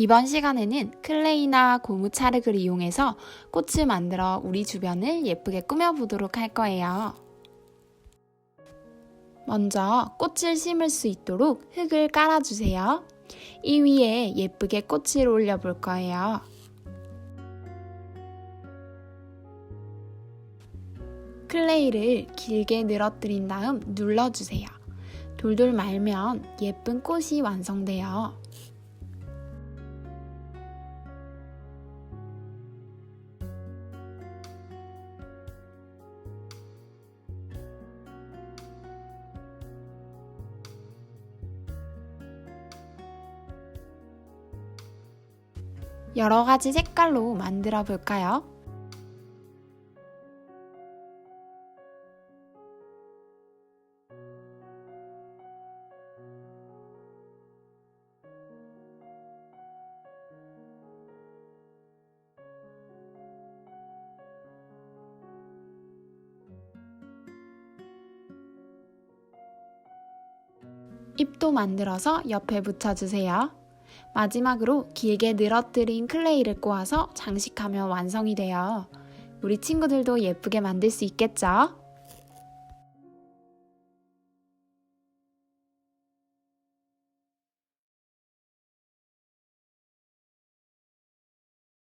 이번 시간에는 클레이나 고무 찰흙을 이용해서 꽃을 만들어 우리 주변을 예쁘게 꾸며보도록 할 거예요. 먼저 꽃을 심을 수 있도록 흙을 깔아주세요. 이 위에 예쁘게 꽃을 올려볼 거예요. 클레이를 길게 늘어뜨린 다음 눌러주세요. 돌돌 말면 예쁜 꽃이 완성돼요. 여러 가지 색깔로 만들어 볼까요? 잎도 만들어서 옆에 붙여주세요. 마지막으로 길게 늘어뜨린 클레이를 꼬아서 장식하면 완성이 돼요. 우리 친구들도 예쁘게 만들 수 있겠죠?